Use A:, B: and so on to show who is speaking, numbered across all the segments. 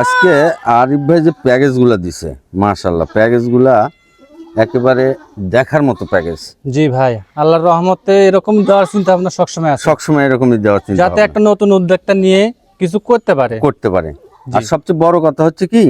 A: আজকে আরিফ ভাই যে প্যাকেজগুলো দিছে মাশাল্লাহ প্যাকেজগুলা একেবারে দেখার মতো প্যাকেজ।
B: জি ভাই আল্লাহর রহমতে এরকম দেওয়ার চিন্তা ভাবনা সবসময় আছে।
A: সবসময় এরকমই দেওয়ার চিন্তা
B: যাতে একটা নতুন উদ্যোক্তা নিয়ে কিছু করতে পারে।
A: করতে পারে। আর সবচেয়ে বড় কথা হচ্ছে কি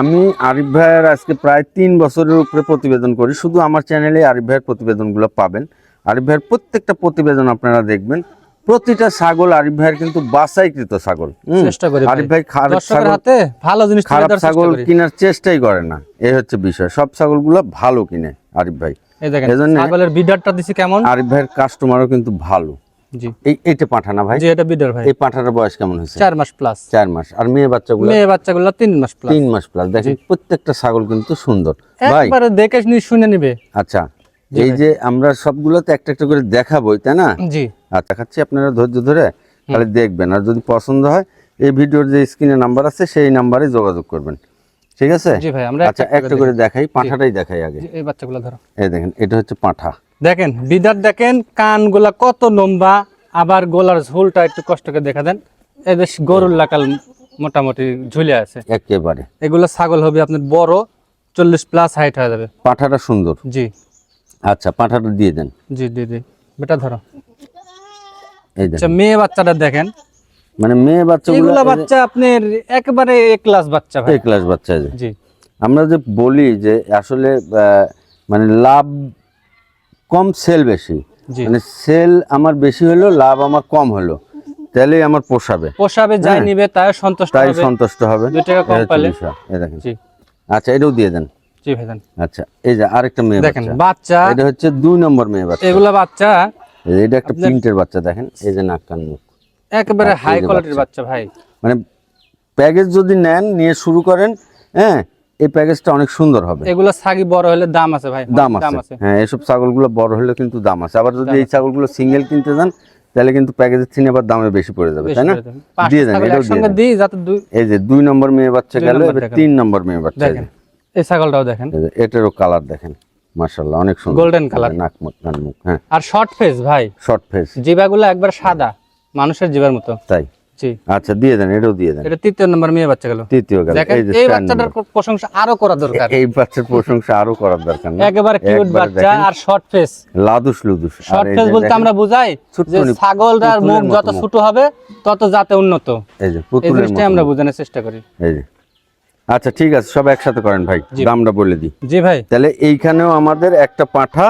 A: আমি আরিফ ভাইয়ের আজকে প্রায় তিন বছরের উপরে প্রতিবেদন করি। শুধু আমার চ্যানেলে আরিফ ভাইয়ের প্রতিবেদনগুলো পাবেন। আরিফ ভাইয়ের প্রত্যেকটা প্রতিবেদন আপনারা দেখবেন। প্রতিটা ছাগল আরিফ ভাইয়ের কিন্তু বাছাইকৃত ছাগল।
B: চেষ্টা করি
A: আরিফ ভাই। খারাপ ছাগল
B: হাতে ভালো জিনিস
A: খারাপ ছাগল কেনার চেষ্টাই করে না। এই হচ্ছে বিষয়। সব ছাগলগুলো ভালো কিনে আরিফ ভাই।
B: এই দেখেন ছাগলের বিডারটা দিছি কেমন?
A: আরিফ ভাইয়ের কাস্টমারও কিন্তু ভালো।
B: জি।
A: এই এইটা পাঠানা ভাই।
B: জি এটা বিডার ভাই।
A: এই পাঠাটার বয়স কেমন হয়েছে?
B: চার মাস প্লাস
A: চার মাস। আর মেয়ে বাচ্চাগুলো?
B: মেয়ে বাচ্চাগুলো তিন মাস প্লাস
A: তিন মাস প্লাস দেখেন প্রত্যেকটা ছাগল কিন্তু সুন্দর। ভাই।
B: একবারে দেখে শুনে নিবে।
A: আচ্ছা এই যে আমরা সবগুলোতে একটা একটা করে দেখাবোই তাই না?
B: জি।
A: আচ্ছা খাচ্ছি আপনারা ধৈর্য ধরে তাহলে দেখবেন। আর যদি পছন্দ হয় এই ভিডিওর যে স্ক্রিনে নাম্বার আছে সেই নাম্বারে যোগাযোগ করবেন। ঠিক আছে?
B: জি ভাই আমরা
A: আচ্ছা একটা করে দেখাই পাঁঠাটাই দেখাই আগে।
B: এই বাচ্চাগুলো ধরো।
A: এই দেখেন এটা হচ্ছে পাঁঠা।
B: দেখেন বিদার দেখেন কানগুলা কত লম্বা আবার গোলার ঝুলটা একটু কষ্ট করে দেখা দেন। এই বেশ গরুর লাকাল মোটামুটি ঝুলে আছে।
A: একেবারে।
B: এগুলো ছাগল হবে আপনার বড় চল্লিশ প্লাস হাইট হয়ে যাবে।
A: পাঁঠাটা সুন্দর।
B: জি।
A: আচ্ছা পাঁঠাটা দিয়ে দেন।
B: জি জি জি বেটা ধরো। আচ্ছা মেয়ে বাচ্চাটা দেখেন।
A: মানে মেয়ে বাচ্চাগুলো
B: বাচ্চা আপনার একেবারে এক ক্লাস বাচ্চা ভাই।
A: এই ক্লাস বাচ্চা
B: জি।
A: আমরা যে বলি যে আসলে মানে লাভ কম সেল বেশি। মানে সেল আমার বেশি হলো লাভ আমার কম হলো। তাহলে আমার পোষাবে।
B: পোষাবে যাই নিবে তাই সন্তুষ্ট
A: তাই সন্তুষ্ট হবে।
B: দুই টাকা কম পেলে।
A: এই দেখেন।
B: জি।
A: আচ্ছা এটাও দিয়ে দেন।
B: জি ভাইজান
A: আচ্ছা এই যে আরেকটা মেয়ে
B: দেখেন
A: বাচ্চা এটা হচ্ছে দুই নম্বর মেয়ে বাচ্চা।
B: এগুলা বাচ্চা
A: এটা একটা প্রিন্টের বাচ্চা দেখেন এই যে নাক কান মুখ।
B: একেবারে হাই কোয়ালিটির বাচ্চা। ভাই।
A: মানে প্যাকেজ যদি নেন নিয়ে শুরু করেন হ্যাঁ এই প্যাকেজটা অনেক সুন্দর হবে।
B: এগুলো ছাগি বড় হলে দাম আছে ভাই।
A: দাম আছে। হ্যাঁ এসব ছাগলগুলো বড় হলে কিন্তু দাম আছে। আবার যদি এই ছাগলগুলো সিঙ্গেল কিনতে যান তাহলে কিন্তু প্যাকেজের থেকে আবার দামে বেশি পড়ে যাবে তাই না? দিয়ে দেন এটাও দিয়ে
B: যাতে দুই
A: এই যে দুই নম্বর মেয়ে বাচ্চা গেল এবার তিন নম্বর মেয়ে বাচ্চা এই
B: ছাগলটাও দেখেন।
A: এটারও কালার দেখেন। মাশাল্লাহ অনেক সুন্দর।
B: Golden colour।
A: নাক মুখ কান মুখ হ্যাঁ।
B: আর শর্ট ফেস ভাই।
A: শর্ট ফেস
B: জিবাগুলো একবার সাদা মানুষের জিবার মতো।
A: তাই?
B: জি।
A: আচ্ছা দিয়ে দেন এটাও দিয়ে দেন।
B: এটা তৃতীয় নম্বর মেয়ে বাচ্চা গেল।
A: তৃতীয় গেল এই যে
B: এই বাচ্চাটার প্রশংসা আরও করা দরকার।
A: এই বাচ্চার প্রশংসা আরও করার দরকার
B: একেবারে কিউট বাচ্চা আর শর্ট ফেস
A: লাদুস লুদুস।
B: শর্ট ফেস বলতে আমরা বুঝাই যে ছাগলটার মুখ। যত ছোট হবে তত যাতে উন্নত।
A: এই যে পুতুলের মতো
B: আমরা। বোঝানোর চেষ্টা করি।
A: এই যে। আচ্ছা ঠিক আছে সব একসাথে করেন ভাই। দামটা বলে দিই।
B: জি ভাই।
A: তাহলে এইখানেও আমাদের একটা পাঠা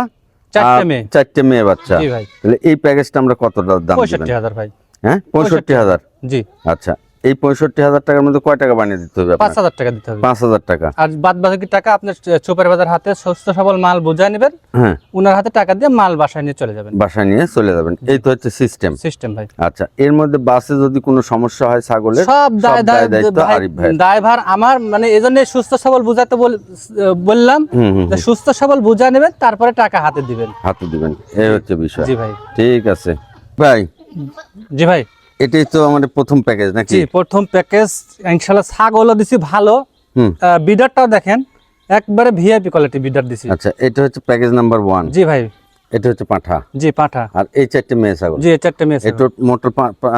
B: চারটে মেয়ে।
A: চারটে মেয়ে বাচ্চা। তাহলে এই প্যাকেজটা আমরা কত দাম
B: পঁয়ষট্টি হাজার ভাই।
A: হ্যাঁ পঁয়ষট্টি হাজার?
B: জি।
A: আচ্ছা। এই পঁয়ষট্টি হাজার টাকার মধ্যে কয় টাকা বানিয়ে দিতে হবে
B: পাঁচ হাজার টাকা দিতে হবে।
A: পাঁচ হাজার টাকা।
B: আর বাদ বাকি টাকা আপনার চোপের বাজার হাতে সুস্থ সবল মাল বোঝায় নেবেন
A: হ্যাঁ।
B: উনার হাতে টাকা দিয়ে মাল বাসায় নিয়ে চলে যাবেন।
A: বাসায় নিয়ে চলে যাবেন। এই তো হচ্ছে সিস্টেম
B: সিস্টেম ভাই।
A: আচ্ছা এর মধ্যে বাসে যদি কোনো সমস্যা হয় ছাগলের
B: সব দায় দায়ভার আমার মানে এই জন্য সুস্থ সবল বুঝাতে বললাম সুস্থ সবল বুঝা নেবেন তারপরে টাকা হাতে দিবেন।
A: হাতে দিবেন। এই হচ্ছে বিষয়।
B: জি ভাই।
A: ঠিক আছে। ভাই।
B: জি ভাই।
A: এটাই তো আমাদের প্রথম প্যাকেজ নাকি?
B: প্রথম প্যাকেজ ইনশাল্লাহ ছাগলও দিছি ভালো। বিডারটাও দেখেন একবারে ভিআইপি কোয়ালিটি বিডার দিছি।
A: আচ্ছা এটা হচ্ছে প্যাকেজ নাম্বার ওয়ান
B: জি ভাই।
A: এটা হচ্ছে পাঁঠা।
B: জি পাঠা।
A: আর এই চারটে মেয়ে ছাগল?
B: জি এই চারটে মেয়ে
A: এই টোট- মোটর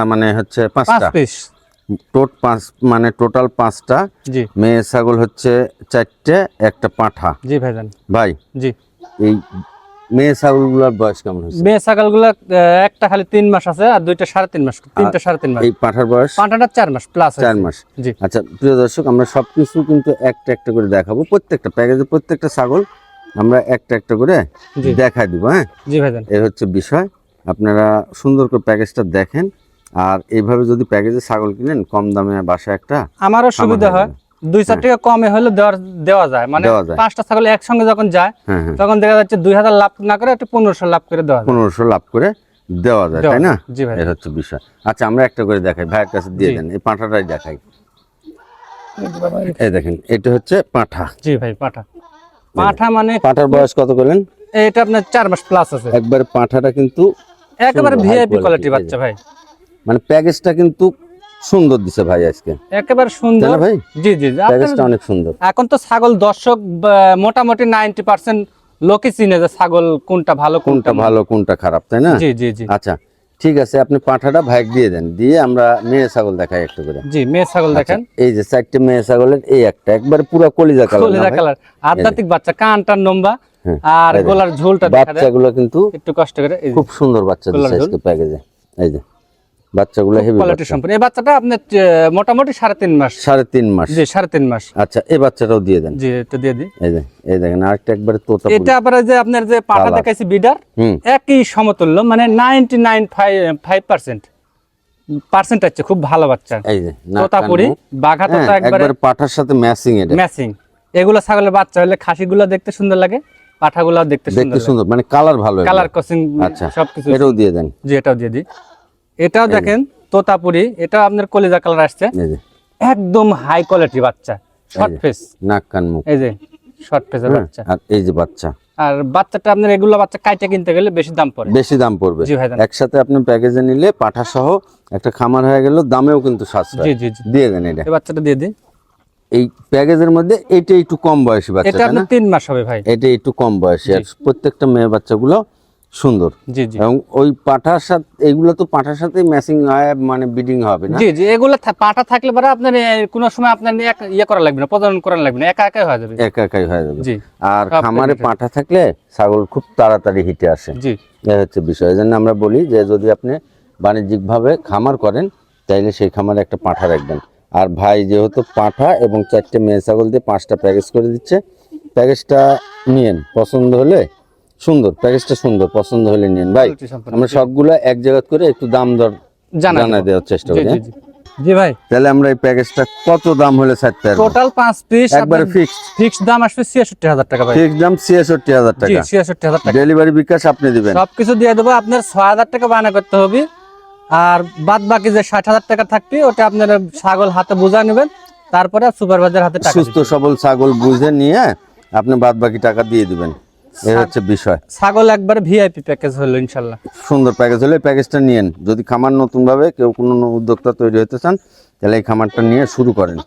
A: মানে হচ্ছে
B: পাঁচ
A: পাঁচটা
B: পিস
A: টোট পাঁচ মানে টোটাল পাঁচটা
B: জি।
A: মেয়ে ছাগল হচ্ছে চারটে একটা পাঁঠা।
B: জি ভাইজান।
A: ভাই
B: জি।
A: এই মেয়ে ছাগলগুলোর বয়স কেমন হচ্ছে
B: মেয়ে ছাগলগুলো একটা খালি তিন মাস আছে আর দুইটা সাড়ে তিন মাস। তিনটা সাড়ে তিন মাস।
A: এই পাঁঠার বয়স?
B: পাঁঠাটা চার মাস প্লাস
A: চার মাস।
B: জি।
A: আচ্ছা প্রিয় দর্শক আমরা সবকিছু কিন্তু একটা একটা করে দেখাবো। প্রত্যেকটা প্যাকেজে প্রত্যেকটা ছাগল আমরা একটা একটা করে
B: জি।
A: দেখাই দিব হ্যাঁ?
B: জি ভাইজান।
A: এর হচ্ছে বিষয়। আপনারা সুন্দর করে প্যাকেজটা দেখেন। আর এইভাবে যদি প্যাকেজে ছাগল কিনেন কম দামে বাসা একটা
B: আমারও সুবিধা হয় দুই চার টাকা কমে হলে দেওয়া যায়। মানে। পাঁচটা ছাগল একসঙ্গে যখন যায়
A: হ্যাঁ হ্যাঁ।
B: তখন দেখা যাচ্ছে দুই হাজার লাভ না করে একটু পনেরোশো লাভ করে দেওয়া
A: পনেরোশো লাভ করে দেওয়া যায় তাই না?
B: জি ভাই।
A: এর হচ্ছে বিষয়। আচ্ছা আমরা একটা করে দেখাই। ভাইয়ের কাছে দিয়ে। দেন। এই পাঁঠাটাই দেখাই। এই দেখেন এটা হচ্ছে পাঁঠা।
B: জি ভাই পাঠা। পাঠা মানে
A: পাঁঠার বয়স কত করলেন?
B: এটা আপনার চার মাস প্লাস আছে।
A: একবারে পাঁঠাটা কিন্তু
B: একেবারে ভিআইপি কোয়ালিটি বাচ্চা ভাই।
A: মানে প্যাকেজটা কিন্তু সুন্দর দিছে ভাই আজকে।
B: একেবারে সুন্দর।
A: ভাই?
B: জি জি।
A: প্যাকেজটা অনেক সুন্দর।
B: এখন তো ছাগল দর্শক মোটামুটি নাইনটি পার্সেন্ট লোকই চিনে যে ছাগল কোনটা ভালো
A: কোনটা ভালো কোনটা খারাপ তাই না?
B: জি জি জি।
A: আচ্ছা ঠিক আছে আপনি পাঠাটা ভাইক দিয়ে দেন দিয়ে আমরা মেয়ে ছাগল দেখাই একটু করে।
B: জি মেয়ে ছাগল দেখেন।
A: এই যে চারটে মেয়ে ছাগলের এই একটা একবারে পুরো কলিজা কালার
B: কলিজা কালার। আধ্যাত্মিক বাচ্চা কানটার লম্বা
A: হ্যাঁ,
B: আর গলার ঝোলটা দেখা
A: বাচ্চাগুলো কিন্তু
B: একটু কষ্ট করে
A: খুব সুন্দর বাচ্চা দিচ্ছে আজকে প্যাকেজে। এই যে। বাচ্চাগুলো হেভি
B: কোয়ালিটি সম্পূর্ণ এই বাচ্চাটা আপনার আহ, মোটামুটি সাড়ে তিন মাস।
A: সাড়ে তিন মাস।
B: জি সাড়ে তিন মাস।
A: আচ্ছা এই বাচ্চাটাও দিয়ে দেন।
B: জি এটা দিয়ে দিই।
A: এই যে এই দেখেন আরেকটা একবারে তোতা
B: এটা আবার যে আপনার যে
A: কালার।
B: দেখাইছি বিডার একই সমতুল্য মানে ninety nine five percent. Percent আছে খুব ভালো বাচ্চা।
A: এই যে কান,
B: তোতাপুরি
A: মুখ।
B: বাঘা
A: হ্যাঁ,
B: তোতা একবারে
A: পাঠার সাথে ম্যাচিং এটা।
B: ম্যাচিং এগুলো ছাগলের বাচ্চা হলে খাসিগুলো দেখতে সুন্দর লাগে পাঠাগুলো দেখতে সুন্দর
A: দেখতে সুন্দর মানে কালার ভালো
B: কালার কোচিং
A: আচ্ছা
B: সবকিছু।
A: এটাও দিয়ে দেন।
B: জি এটাও দিয়ে দিই। এটাও দেখেন তোতাপুরি এটাও আপনার কলিজা কালার আসছে। একদম হাই কোয়ালিটি বাচ্চা শর্ট ফেস
A: নাক কান মুখ।
B: এই যে শর্ট ফেসের বাচ্চা।
A: আর এই যে বাচ্চা।
B: আর বাচ্চাটা আপনার এগুলো বাচ্চা কাইটে কিনতে গেলে বেশি দাম পড়বে
A: বেশি দাম পড়বে।
B: জি ভাইজান।
A: একসাথে আপনি প্যাকেজে নিলে পাঠা সহ একটা খামার হয়ে গেল দামেও কিন্তু সাশ্রয়।
B: জি জি
A: দিয়ে দেন এটা।
B: এই বাচ্চাটা দিয়ে দিই
A: এই প্যাকেজের মধ্যে এটা একটু কম বয়সী বাচ্চা এটা
B: আপনার তিন মাস হবে ভাই।
A: এটা একটু কম বয়সী। আর প্রত্যেকটা মেয়ে বাচ্চাগুলো সুন্দর।
B: জি জি।
A: এবং ওই পাঠার সাথে এইগুলো তো পাঠার সাথে ম্যাচিং হয় মানে বিডিং হবে না?
B: জি জি এগুলো পাটা থাকলে পরে আপনার কোনো সময় আপনার ইয়ে করা লাগবে না প্রজনন করা লাগবে না একা একাই হয়ে যাবে।
A: একা একাই হয়ে যাবে।
B: জি।
A: আর খামারে পাঠা থাকলে ছাগল খুব তাড়াতাড়ি হিটে আসে।
B: জি।
A: এই হচ্ছে বিষয়। এই জন্য আমরা বলি যে যদি আপনি বাণিজ্যিকভাবে খামার করেন তাইলে সেই খামারে একটা পাঠা রাখবেন। আর ভাই যেহেতু পাঠা এবং চারটে মেয়ে ছাগল দিয়ে পাঁচটা প্যাকেজ করে দিচ্ছে প্যাকেজটা নিয়েন। পছন্দ হলে সুন্দর প্যাকেজটা সুন্দর পছন্দ হলে নিন। ভাই আমরা সবগুলো এক জায়গা করে একটু দাম দর
B: জানা
A: জানাই দেওয়ার চেষ্টা
B: জি
A: করি
B: জি
A: হ্যাঁ?
B: জি। জি ভাই।
A: তাহলে আমরা এই প্যাকেজটা কত দাম হলে ছাড়তে পারব
B: টোটাল পাঁচ পিস
A: একবারে ফিক্সড
B: ফিক্স দাম আসবে ছিয়াষট্টি হাজার টাকা ভাই।
A: ফিক্সড দাম ছিয়াষট্টি হাজার
B: জি
A: টাকা।
B: ছিয়াষট্টি হাজার টাকা।
A: ডেলিভারি বিকাশ আপনি দিবেন।
B: সবকিছু দিয়ে দেবো আপনার ছয় হাজার টাকা বায়না করতে হবে। আর বাদ বাকি যে ষাট হাজার টাকা থাকবে ওটা আপনার ছাগল হাতে বোঝা নেবেন। তারপরে সুপারভাইজার হাতে টাকা
A: সুস্থ সবল ছাগল বুঝে নিয়ে আপনি বাদ বাকি টাকা দিয়ে দিবেন। এই হচ্ছে বিষয়।
B: ছাগল একবারে ভিআইপি প্যাকেজ হলো ইনশাল্লাহ।
A: সুন্দর প্যাকেজ হলে এই প্যাকেজটা নিয়েন। যদি খামার নতুনভাবে কেউ কোনো উদ্যোক্তা তৈরি হতে চান তাহলে এই খামারটা নিয়ে শুরু করেন।